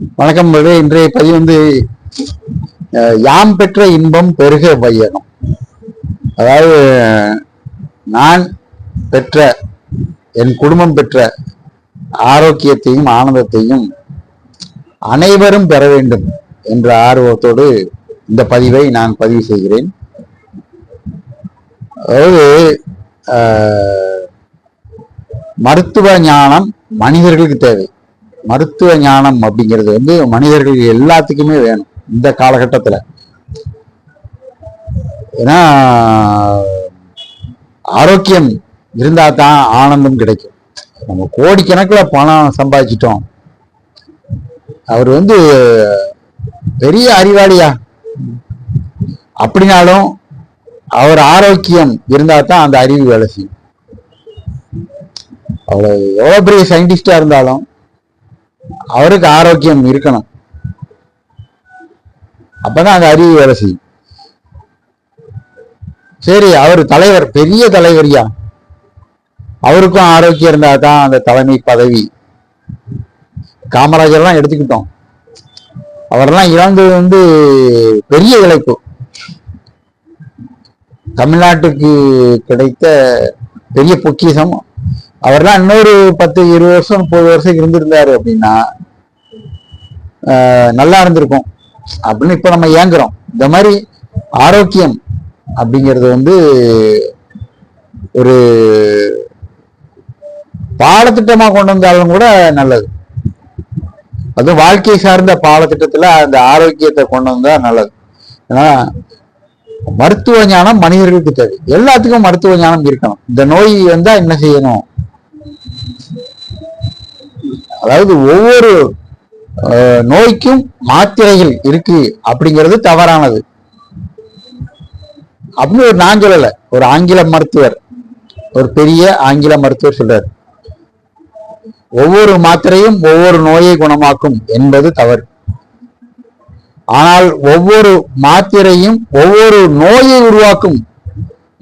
வணக்கம் மகளே. இன்றைய பதிவு வந்து அஹ், யாம் பெற்ற இன்பம் பெருக வையகம். அதாவது நான் பெற்ற என் குடும்பம் பெற்ற ஆரோக்கியத்தையும் ஆனந்தத்தையும் அனைவரும் பெற வேண்டும் என்ற ஆர்வத்தோடு இந்த பதிவை நான் பதிவு செய்கிறேன். அதாவது மருத்துவ ஞானம் மனிதர்களுக்கு தேவை. மருத்துவ ஞானம் அப்படிங்கிறது வந்து மனிதர்கள் எல்லாத்துக்குமே வேணும் இந்த காலகட்டத்துல. ஏன்னா ஆரோக்கியம் இருந்தால் தான் ஆனந்தம் கிடைக்கும். நம்ம கோடிக்கணக்கில் பணம் சம்பாதிச்சிட்டோம். அவர் வந்து பெரிய அறிவாளியா. அப்படின்னாலும் அவர் ஆரோக்கியம் இருந்தால் தான் அந்த அறிவு வேலை செய்யும். அவர் எவ்வளவு பெரிய சயின்டிஸ்டா இருந்தாலும் அவருக்கு ஆரோக்கியம் இருக்கணும். அப்பதான் அந்த அறிவு வேலை செய்யும். சரி அவர் தலைவர் பெரிய தலைவரியா? அவருக்கும் ஆரோக்கியம் இருந்தா தான் அந்த தலைமை பதவி. காமராஜர்லாம் எடுத்துக்கிட்டோம். அவரெல்லாம் இழந்தது வந்து பெரிய இழப்பு. தமிழ்நாட்டுக்கு கிடைத்த பெரிய பொக்கிஷம். அவர்லாம் இன்னொரு பத்து இருபது வருஷம் முப்பது வருஷம் இருந்திருந்தாரு அப்படின்னா நல்லா இருந்திருக்கும். அப்படின்னு இப்ப நம்ம ஏங்குறோம். இந்த மாதிரி ஆரோக்கியம் அப்படிங்கிறது வந்து ஒரு பாடத்திட்டமா கொண்டு வந்தாலும் கூட நல்லது. அதுவும் வாழ்க்கை சார்ந்த பாடத்திட்டத்துல அந்த ஆரோக்கியத்தை கொண்டு வந்தா நல்லது. ஏன்னா மருத்துவ ஞானம் மனிதர்களுக்கு தேவை. எல்லாத்துக்கும் மருத்துவ ஞானம் இருக்கணும். இந்த நோய் வந்தா என்ன செய்யணும்? அதாவது ஒவ்வொரு நோய்க்கும் மாத்திரைகள் இருக்கு அப்படிங்கிறது தவறானது. அப்படின்னு ஒரு நான் சொல்லல ஒரு ஆங்கில மருத்துவர் ஒரு பெரிய ஆங்கில மருத்துவர் சொல்றார். ஒவ்வொரு மாத்திரையும் ஒவ்வொரு நோயை குணமாக்கும் என்பது தவறு. ஆனால் ஒவ்வொரு மாத்திரையும் ஒவ்வொரு நோயை உருவாக்கும்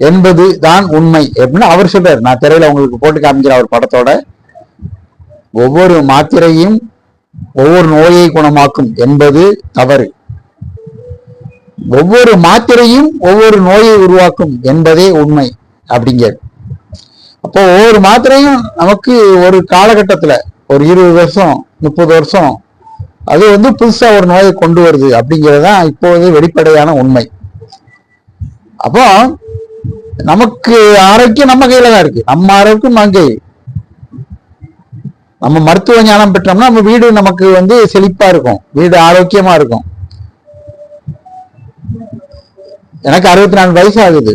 என்பது தான் உண்மை. அப்படின்னு அவர் சொல்றாரு நான் திரையில உங்களுக்கு போட்டு காமிக்கிறேன் அவர் படத்தோட. ஒவ்வொரு மாத்திரையும் ஒவ்வொரு நோயை குணமாக்கும் என்பது தவறு. ஒவ்வொரு மாத்திரையும் ஒவ்வொரு நோயை உருவாக்கும் என்பதே உண்மை அப்படிங்க அப்போ ஒவ்வொரு மாத்திரையும் நமக்கு ஒரு காலகட்டத்தில் ஒரு இருபது வருஷம் முப்பது வருஷம் அது வந்து புதுசாக ஒரு நோயை கொண்டு வருது அப்படிங்கிறது தான் இப்போது வெளிப்படையான உண்மை. அப்போ நமக்கு ஆரோக்கியம் நம்ம கையில தான் இருக்கு. நம்ம ஆரோக்கியம் நம்ம கையில். நம்ம மருத்துவ ஞானம் பெற்றோம்னா நம்ம வீடு நமக்கு வந்து செழிப்பா இருக்கும். வீடு ஆரோக்கியமா இருக்கும். எனக்கு அறுபத்தி நாலு வயசு ஆகுது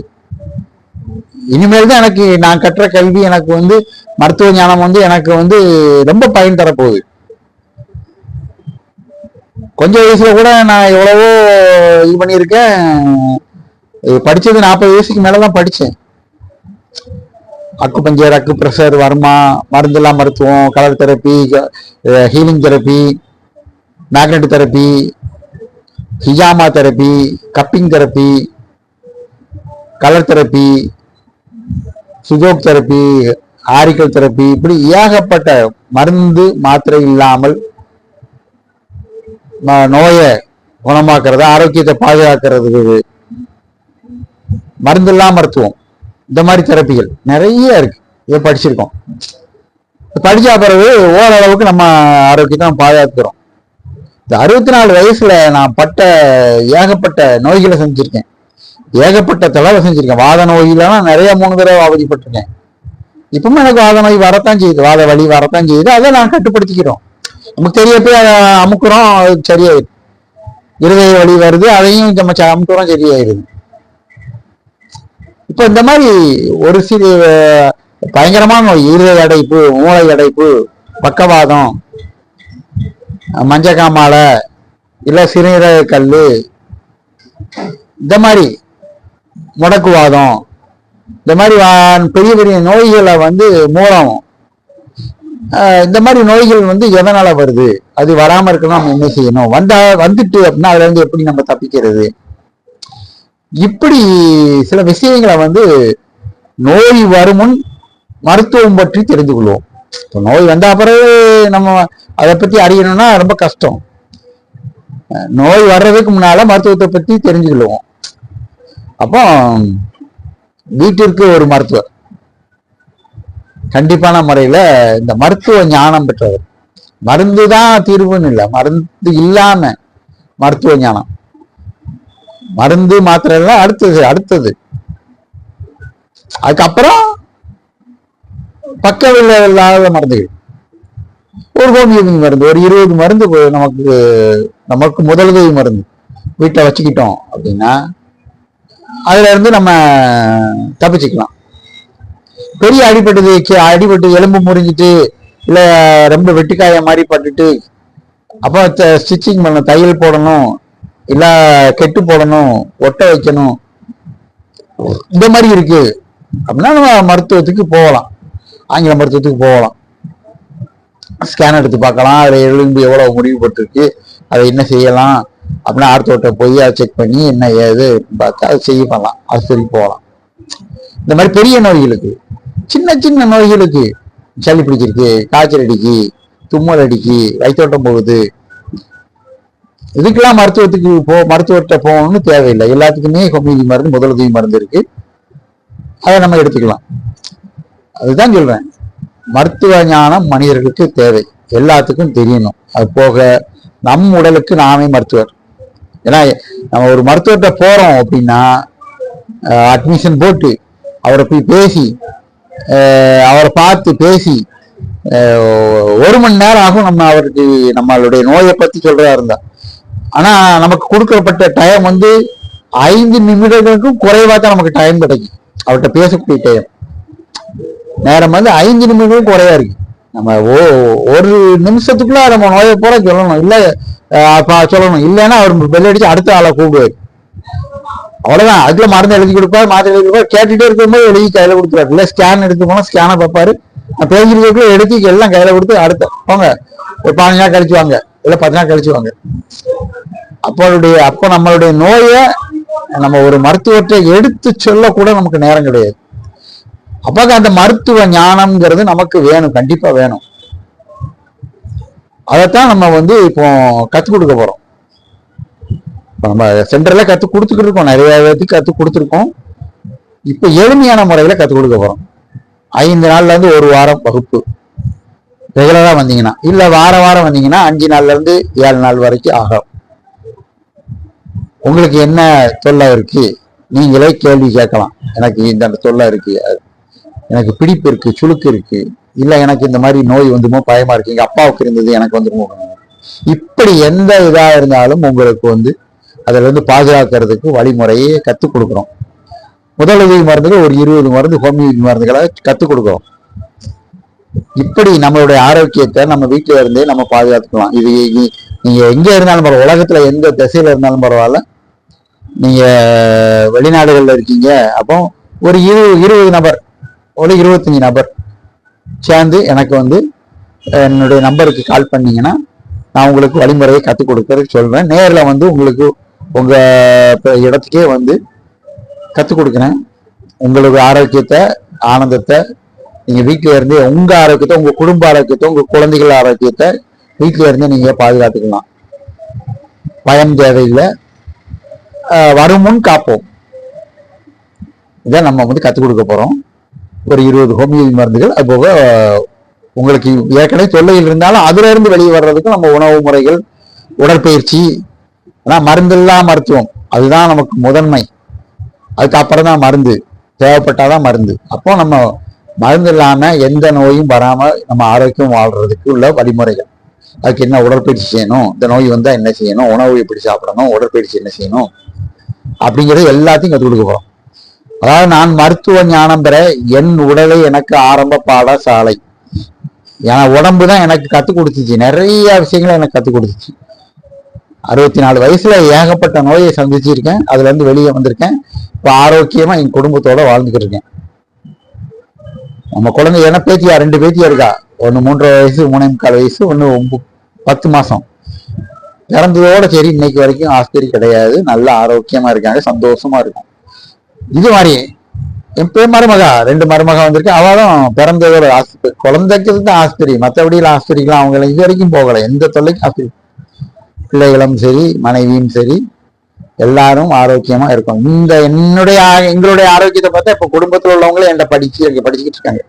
இனிமேல் தான் எனக்கு நான் கற்ற கல்வி எனக்கு வந்து மருத்துவ ஞானம் வந்து எனக்கு வந்து ரொம்ப பயன் தரப்போகுது. கொஞ்ச வயசுல கூட நான் எவ்வளவோ இது பண்ணியிருக்கேன். படிச்சது நாற்பது வயசுக்கு மேலதான் படிச்சேன். அக்கு பஞ்சர் அக்கு பிரஷர் வர்மா மருந்துலா மருத்துவம் colour therapy healing therapy magnet therapy ஹிஜாமா therapy cupping therapy colour therapy Sujok therapy auricle therapy இப்படி ஏகப்பட்ட மருந்து மாத்திரை இல்லாமல் நோயை குணமாக்குறது ஆரோக்கியத்தை பாதுகாக்கிறது. மருந்தில்லா மருத்துவம். இந்த மாதிரி தெரப்பிகள் நிறைய இருக்கு. இதை படிச்சிருக்கோம். படிச்ச பிறகு ஓரளவுக்கு நம்ம ஆரோக்கியத்தை நம்ம பாதுகாத்துக்கிறோம். இந்த அறுபத்தி நாலு வயசுல நான் பட்ட ஏகப்பட்ட நோய்களை செஞ்சிருக்கேன். ஏகப்பட்ட தலைவை செஞ்சிருக்கேன். வாத நோயிலாம் நிறைய மூணு தடவை அவதிப்பட்டிருக்கேன். இப்பவும் எனக்கு வாத நோய் வரத்தான் செய்யுது. வாத வலி வரத்தான் செய்யுது. அதை நான் கட்டுப்படுத்திக்கிறோம். நமக்கு தெரிய போய் அதை அமுக்குறோம் அது சரியாயிடுது இருதய வலி வருது அதையும் நம்ம அமுக்குறோம் சரியாயிருது இப்ப இந்த மாதிரி ஒரு சிறு பயங்கரமான நோய் இருதய அடைப்பு மூளை அடைப்பு பக்கவாதம் அஹ், மஞ்சக்காமாலை இல்ல சிறுநீரக கல் இந்த மாதிரி முடக்குவாதம் இந்த மாதிரி பெரிய பெரிய நோய்களை வந்து மூலம் இந்த மாதிரி நோய்கள் வந்து எதனால வருது? அது வராமல் இருக்கணும் நம்ம என்ன செய்யணும்? வந்தா வந்துட்டு அப்படின்னா அதுல இருந்து எப்படி நம்ம தப்பிக்கிறது? இப்படி சில விஷயங்களை வந்து நோய் வருமுன் மருத்துவம் பற்றி தெரிந்து கொள்வோம் இப்போ நோய் வந்த பிறகு நம்ம அதை பற்றி அறியணும்னா ரொம்ப கஷ்டம். நோய் வர்றதுக்கு முன்னால மருத்துவத்தை பற்றி தெரிஞ்சுக்கொள்வோம் அப்போ வீட்டிற்கு ஒரு மருத்துவர். கண்டிப்பான முறையில இந்த மருத்துவ ஞானம் பெற்றவர். மருந்து தான் தீர்வுன்னு இல்லை மருந்து இல்லாம மருத்துவ ஞானம். மருந்து மாத்திரை எல்லாம் அடுத்தது அடுத்தது. அதுக்கப்புறம் பக்க விளைவு இல்லாத மருந்துகள். ஒரு ஹோமியோபதி மருந்து ஒரு இருபது மருந்து நமக்கு நமக்கு முதலுதவி மருந்து. வீட்டில் வச்சுக்கிட்டோம் அப்படின்னா அதுல இருந்து நம்ம தப்பிச்சுக்கலாம். பெரிய அடிபட்டது அடிபட்டு எலும்பு முறிஞ்சிட்டு இல்ல ரொம்ப வெட்டுக்காய மாதிரி பட்டுட்டு அப்போ ஸ்டிச்சிங் பண்ணணும் தையல் போடணும் இல்ல கெட்டு போடணும் ஒட்ட வைக்கணும். இந்த மாதிரி இருக்கு. அப்படின்னா நம்ம மருத்துவத்துக்கு போகலாம். ஆங்கில மருத்துவத்துக்கு போகலாம். ஸ்கேன் எடுத்து பார்க்கலாம். அதில் எலும்பு எவ்வளோ முடிவுபட்டிருக்கு அதை என்ன செய்யலாம்? அப்படின்னா ஆர்த்தோட்ட போய் அதை செக் பண்ணி என்ன ஏது பார்த்து அதை செய்ய பண்ணலாம். அது சரி போகலாம். இந்த மாதிரி பெரிய நோய்களுக்கு சின்ன சின்ன நோய்களுக்கு சளி பிடிச்சிருக்கு காய்ச்சல் அடிக்கு தும்மல் அடிக்கு வயிற்றோட்டம் போகுது. இதுக்கெல்லாம் மருத்துவத்துக்கு போ மருத்துவர்கிட்ட போகணும்னு தேவையில்லை. எல்லாத்துக்குமே ஹோமியோபதி மருந்து முதலுதவி மருந்து இருக்கு. அதை நம்ம எடுத்துக்கலாம். அதுதான் சொல்றேன். மருத்துவ ஞானம் மனிதர்களுக்கு தேவை. எல்லாத்துக்கும் தெரியணும். அது போக நம் உடலுக்கு நாமே மருத்துவர். ஏன்னா நம்ம ஒரு மருத்துவர்கிட்ட போறோம் அப்படின்னா அட்மிஷன் போட்டு அவரை போய் பேசி அவரை பார்த்து பேசி ஒரு மணி நேரம் ஆகும் நம்ம அவருக்கு நம்மளுடைய நோயை பத்தி சொல்றதா இருந்தா. ஆனா நமக்கு கொடுக்கப்பட்ட டைம் வந்து ஐந்து நிமிடங்களுக்கும் குறைவா தான் நமக்கு டைம் கிடைக்கும். அவர்கிட்ட பேசக்கூடிய டைம் நேரம் வந்து ஐந்து நிமிடங்களும் குறைவா இருக்கு. நம்ம ஓ ஒரு நிமிஷத்துக்குள்ள நம்ம நோயை பூரா சொல்லணும். இல்ல சொல்லணும். இல்லைன்னா அவர் பெல் அடிச்சு அடுத்த ஆளை கூப்பிடுவாரு. அவ்வளவுதான். அதுல மருந்து எழுதி கொடுப்பாரு மாத்திரை எழுதி கொடுப்பாரு. கேட்டுட்டே இருக்கும்போது எழுதி கையில கொடுத்துருவாரு. இல்ல ஸ்கேன் எடுத்து போனா ஸ்கேனை பார்ப்பாரு. நான் பேசிக்கிறதுக்குள்ள எடுத்து எல்லாம் கையில கொடுத்து அடுத்த போங்க ஒரு பதினஞ்சு நாள் கழிச்சு வாங்க. இல்ல பத்து நாள் கழிச்சு வாங்க அப்பளுடைய அப்போ நம்மளுடைய நோயை நம்ம ஒரு மருத்துவத்தை எடுத்து சொல்ல கூட நமக்கு நேரம் கிடையாது. அப்போ அந்த மருத்துவ ஞானம்ங்கிறது நமக்கு வேணும் கண்டிப்பா வேணும். அதைத்தான் நம்ம வந்து இப்போ கத்துக் கொடுக்க போறோம். இப்போ நம்ம சென்டர்ல கத்து கொடுத்துக்கிட்டு இருக்கோம். நிறைய பேர்த்துக்கு கத்து கொடுத்துருக்கோம். இப்போ எளிமையான முறையில கத்துக் கொடுக்க போறோம். ஐந்து நாள்ல இருந்து ஒரு வாரம் வகுப்பு. ரெகுலராக வந்தீங்கன்னா இல்லை வார வாரம் வந்தீங்கன்னா அஞ்சு நாள்லேருந்து ஏழு நாள் வரைக்கும் ஆகும். உங்களுக்கு என்ன தொல்லை இருக்கு? நீங்களே கேள்வி கேட்கலாம். எனக்கு இந்த தொல்லை இருக்கு. எனக்கு பிடிப்பு இருக்கு சுளுக்கு இருக்கு. இல்லை எனக்கு இந்த மாதிரி நோய் வந்துமோ பயமா இருக்கு. எங்கள் அப்பாவுக்கு இருந்தது எனக்கு வந்துருமோ. இப்படி எந்த இதாக இருந்தாலும் உங்களுக்கு வந்து அதில் இருந்து பாதுகாக்கிறதுக்கு வழிமுறையை கற்றுக் கொடுக்குறோம். முதலுதவி மருந்துகள் ஒரு இருபது மருந்து ஹோமியோபதி மருந்துகளை கற்றுக் கொடுக்குறோம். இப்படி நம்மளுடைய ஆரோக்கியத்தை நம்ம வீட்டில இருந்தே நம்ம பாதுகாத்துக்கலாம். இது நீங்க எங்க இருந்தாலும் பரவாயில்ல உலகத்துல எந்த திசையில இருந்தாலும் பரவாயில்ல. நீங்க வெளிநாடுகள்ல இருக்கீங்க அப்போ ஒரு இரு இருபது நபர் ஒரு இருபத்தஞ்சு நபர் சேர்ந்து எனக்கு வந்து என்னுடைய நம்பருக்கு கால் பண்ணீங்கன்னா நான் உங்களுக்கு வழிமுறையை கற்றுக் கொடுக்கறதுக்கு சொல்றேன். நேரில் வந்து உங்களுக்கு உங்க இடத்துக்கே வந்து கற்றுக் கொடுக்குறேன். உங்களுக்கு ஆரோக்கியத்தை ஆனந்தத்தை நீங்க வீட்டில இருந்து உங்க ஆரோக்கியத்தை உங்க குடும்ப ஆரோக்கியத்தை உங்க குழந்தைகள் ஆரோக்கியத்தை வீட்டில இருந்து நீங்க பாதுகாத்துக்கலாம். பயம் தேவையில்லை. வருமுன் வரும் முன் காப்போம். இதை நம்ம வந்து கற்றுக் கொடுக்க போறோம். ஒரு இருபது ஹோமியோ மருந்துகள் அது போக உங்களுக்கு ஏற்கனவே தொல்லையில் இருந்தாலும் அதுல இருந்து வெளியே வர்றதுக்கு நம்ம உணவு முறைகள் உடற்பயிற்சி ஆனா மருந்தில்லா மருத்துவம். அதுதான் நமக்கு முதன்மை. அதுக்கப்புறம் தான் மருந்து. தேவைப்பட்டாதான் மருந்து. அப்போ நம்ம மருந்து இல்லாம எந்த நோயும் வராம நம்ம ஆரோக்கியம் வாழ்றதுக்கு உள்ள வழிமுறைகள். அதுக்கு என்ன உடற்பயிற்சி செய்யணும்? இந்த நோய் வந்தா என்ன செய்யணும்? உணவு எப்படி சாப்பிடணும்? உடற்பயிற்சி என்ன செய்யணும்? அப்படிங்கறது எல்லாத்தையும் கற்றுக் கொடுக்க போறோம். அதாவது நான் மருத்துவ ஞானம் பெற என் உடலை எனக்கு ஆரம்ப பாடசாலை. என் உடம்பு தான் எனக்கு கற்றுக் கொடுத்துச்சு. நிறைய விஷயங்களை எனக்கு கற்றுக் கொடுத்துச்சு. அறுபத்தி நாலு வயசுல ஏகப்பட்ட நோயை சந்திச்சிருக்கேன். அதுல இருந்து வெளியே வந்திருக்கேன். இப்போ ஆரோக்கியமா என் குடும்பத்தோட வாழ்ந்துக்கிட்டு இருக்கேன். நம்ம குழந்தை என்ன பேத்தியா ரெண்டு பேத்தியா இருக்கா? ஒன்னு மூன்றரை வயசு மூணே முக்கால் வயசு ஒன்று ஒம்பு பத்து மாதம் பிறந்ததோட சரி இன்னைக்கு வரைக்கும் ஆஸ்பத்திரி கிடையாது. நல்ல ஆரோக்கியமா இருக்காங்க சந்தோஷமா இருக்கும். இது மாதிரி என் பே மருமகா ரெண்டு மருமகா வந்திருக்கு. அவளும் பிறந்ததோட ஆஸ்பத்திரி குழந்தைக்கு தான் ஆஸ்பத்திரி மற்றபடி ஆஸ்பத்திரிக்கெல்லாம் அவங்கள இது வரைக்கும் போகலை. எந்த தொல்லைக்கும் ஆஸ்பத்திரி பிள்ளைகளும் சரி மனைவியும் சரி எல்லாரும் ஆரோக்கியமா இருக்கும் இந்த என்னுடைய ஆ- எங்களுடைய ஆரோக்கியத்தை பார்த்தா இப்ப குடும்பத்துல உள்ளவங்களே என்ன படிச்சு படிச்சுக்கிட்டு இருக்காங்க.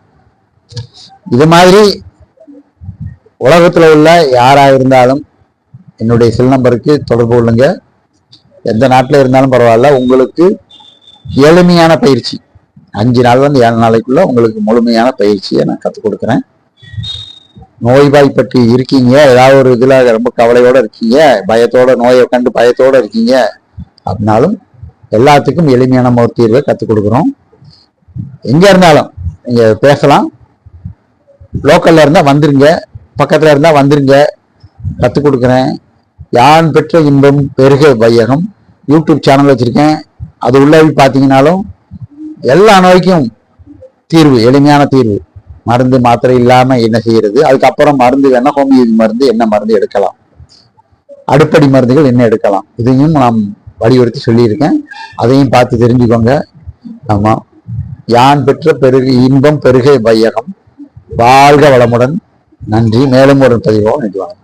இது மாதிரி உலகத்துல உள்ள யாரா இருந்தாலும் என்னுடைய செல் நம்பருக்கு தொடர்பு கொள்ளுங்க. எந்த நாட்டில் இருந்தாலும் பரவாயில்ல உங்களுக்கு எளிமையான பயிற்சி. அஞ்சு நாள்ல இருந்து ஏழு நாளைக்குள்ள உங்களுக்கு முழுமையான பயிற்சியை நான் கற்றுக் கொடுக்குறேன். நோய்வாய்ப்பட்டு இருக்கீங்க ஏதாவது ஒரு இதுல ரொம்ப கவலையோட இருக்கீங்க பயத்தோட நோயை கண்டு பயத்தோட இருக்கீங்க அப்படின்னாலும் எல்லாத்துக்கும் எளிமையான ஒரு தீர்வை கற்றுக் கொடுக்குறோம். எங்கே இருந்தாலும் நீங்கள் பேசலாம். லோக்கல்ல இருந்தால் வந்துருங்க. பக்கத்தில் இருந்தால் வந்துருங்க. கற்றுக் கொடுக்குறேன். யான் பெற்ற இன்பம் பெருக வையகம். யூடியூப் சேனல் வச்சுருக்கேன். அது உள்ள பார்த்தீங்கனாலும் பார்த்தீங்கன்னாலும் எல்லா நோய்க்கும் தீர்வு எளிமையான தீர்வு. மருந்து மாத்திரை இல்லாமல் என்ன செய்யறது? அதுக்கப்புறம் மருந்து வேணால் ஹோமியோபதி மருந்து என்ன மருந்து எடுக்கலாம்? அடுப்படி மருந்துகள் என்ன எடுக்கலாம்? இதையும் நாம் வலியுறுத்தி சொல்லியிருக்கேன். அதையும் பார்த்து தெரிஞ்சுக்கோங்க. ஆமாம் யான் பெற்ற பெருகு இன்பம் பெருகை வையகம். வாழ்க வளமுடன். நன்றி. மேலும் ஒரு பதிவோடு நினைவாங்க